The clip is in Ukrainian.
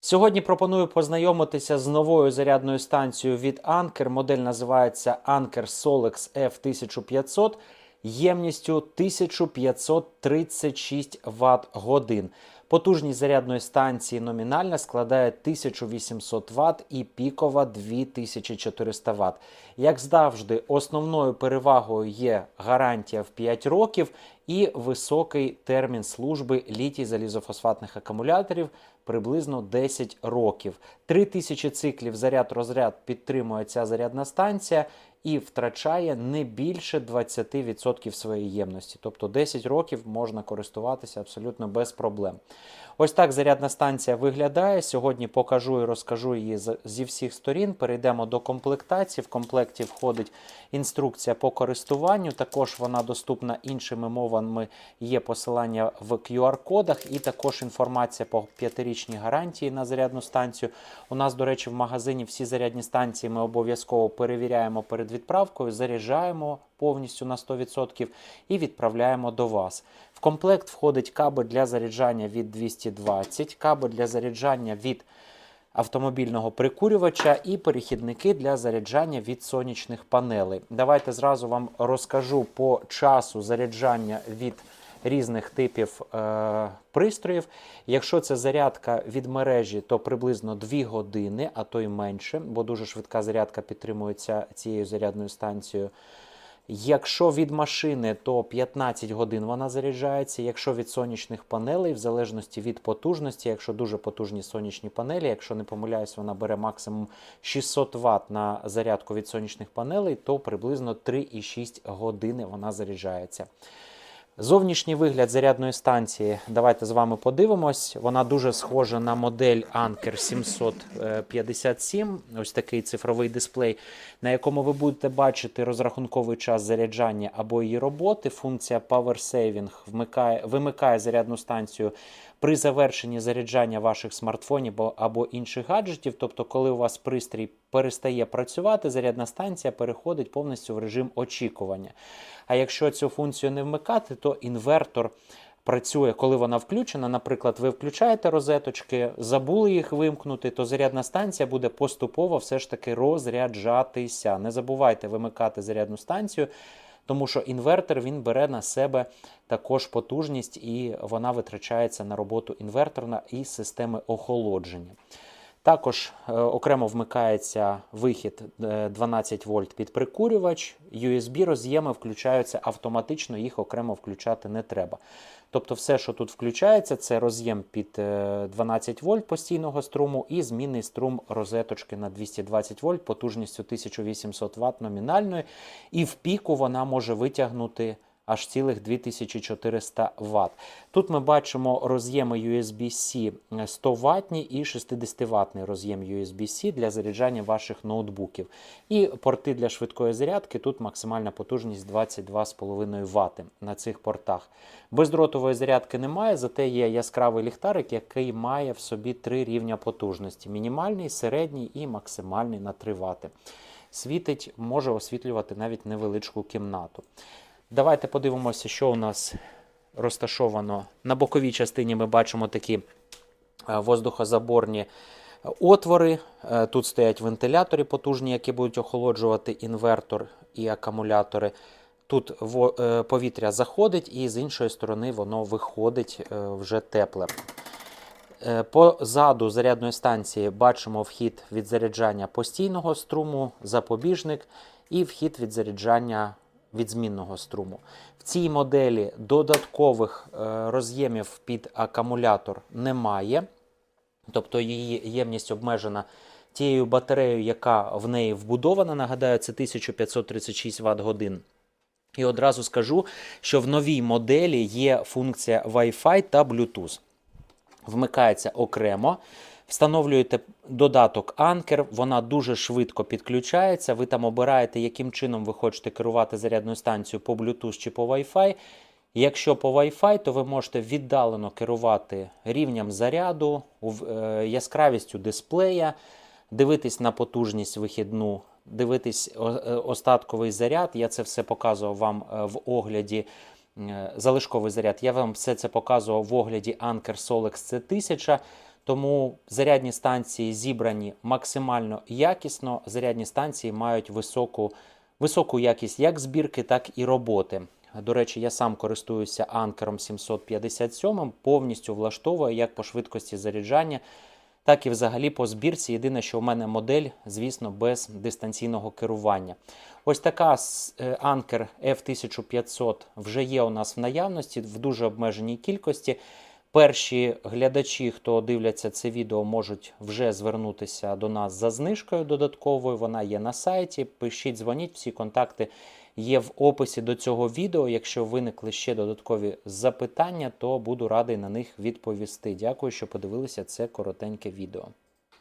Сьогодні пропоную познайомитися з новою зарядною станцією від Anker. Модель називається Anker Solex F1500 ємністю 1536 Вт годин. Потужність зарядної станції номінальна складає 1800 Вт і пікова 2400 Вт. Як завжди, основною перевагою є гарантія в 5 років і високий термін служби літій залізофосфатних акумуляторів приблизно 10 років. 3000 циклів заряд-розряд підтримує ця зарядна станція і втрачає не більше 20% своєї ємності. Тобто 10 років можна користуватися абсолютно без проблем. Ось так зарядна станція виглядає. Сьогодні покажу і розкажу її зі всіх сторін. Перейдемо до комплектації. В комплекті входить інструкція по користуванню. Також вона доступна іншими мовами. Є посилання в QR-кодах і також інформація по п'ятирічній гарантії на зарядну станцію. У нас, до речі, в магазині всі зарядні станції ми обов'язково перевіряємо перед відправкою, заряджаємо повністю на 100% і відправляємо до вас. В комплект входить кабель для заряджання від 220, кабель для заряджання від автомобільного прикурювача і перехідники для заряджання від сонячних панелей. Давайте зразу вам розкажу по часу заряджання від різних типів е, пристроїв. Якщо це зарядка від мережі, то приблизно 2 години, а то й менше, бо дуже швидка зарядка підтримується цією зарядною станцією. Якщо від машини, то 15 годин вона заряджається. Якщо від сонячних панелей, в залежності від потужності, якщо дуже потужні сонячні панелі, якщо не помиляюсь, вона бере максимум 600 Вт на зарядку від сонячних панелей, то приблизно 3,6 години вона заряджається. Зовнішній вигляд зарядної станції, давайте з вами подивимось. Вона дуже схожа на модель Anker 757. Ось такий цифровий дисплей, на якому ви будете бачити розрахунковий час заряджання або її роботи. Функція Power Saving вмикає, вимикає зарядну станцію при завершенні заряджання ваших смартфонів або- інших гаджетів. Тобто, коли у вас пристрій перестає працювати, зарядна станція переходить повністю в режим очікування. А якщо цю функцію не вмикати, то інвертор працює, коли вона включена. Наприклад, ви включаєте розеточки, забули їх вимкнути, то зарядна станція буде поступово все ж таки розряджатися. Не забувайте вимикати зарядну станцію. Тому що інвертор він бере на себе також потужність і вона витрачається на роботу інвертора і системи охолодження. Також е, окремо вмикається вихід е, 12 вольт під прикурювач. USB роз'єми включаються автоматично, їх окремо включати не треба. Тобто, все, що тут включається, це роз'єм під е, 12 вольт постійного струму і змінний струм розеточки на 220 вольт потужністю 1800 Вт номінальної. І в піку вона може витягнути аж цілих 2400 Вт. Тут ми бачимо роз'єми USB-C 100 ватні і 60 ватний роз'єм USB-C для заряджання ваших ноутбуків. І порти для швидкої зарядки. Тут максимальна потужність 22,5 Вт на цих портах. Бездротової зарядки немає, зате є яскравий ліхтарик, який має в собі три рівня потужності: мінімальний, середній і максимальний на 3 Вт. Світить, може освітлювати навіть невеличку кімнату. Давайте подивимося, що у нас розташовано. На боковій частині ми бачимо такі е, воздухозаборні отвори. Е, Тут стоять вентилятори потужні, які будуть охолоджувати інвертор і акумулятори. Тут е, повітря заходить, і з іншої сторони воно виходить е, вже тепле. Е, Позаду зарядної станції бачимо вхід від заряджання постійного струму, запобіжник і вхід від заряджання від змінного струму. В цій моделі додаткових е, роз'ємів під акумулятор немає, тобто її ємність обмежена тією батареєю, яка в неї вбудована. Нагадаю, це 1536 Вт годин. І одразу скажу, що в новій моделі є функція Wi-Fi та Bluetooth вмикається окремо. Встановлюєте додаток Anker, вона дуже швидко підключається. Ви там обираєте, яким чином ви хочете керувати зарядною станцією по Bluetooth чи по Wi-Fi. Якщо по Wi-Fi, то ви можете віддалено керувати рівнем заряду, е, яскравістю дисплея, дивитись на потужність вихідну, дивитись е, остатковий заряд. Я це все показував вам е, в огляді залишковий заряд. Я вам все це показував в огляді Anker Solex C1000. Тому зарядні станції зібрані максимально якісно. Зарядні станції мають високу, високу якість як збірки, так і роботи. До речі, я сам користуюся анкером 757, повністю влаштовує як по швидкості заряджання, так і взагалі по збірці. Єдине, що у мене модель, звісно, без дистанційного керування. Ось така анкер F1500 вже є у нас в наявності в дуже обмеженій кількості. Перші глядачі, хто дивляться це відео, можуть вже звернутися до нас за знижкою додатковою. Вона є на сайті. Пишіть, дзвоніть, всі контакти є в описі до цього відео. Якщо виникли ще додаткові запитання, то буду радий на них відповісти. Дякую, що подивилися це коротеньке відео.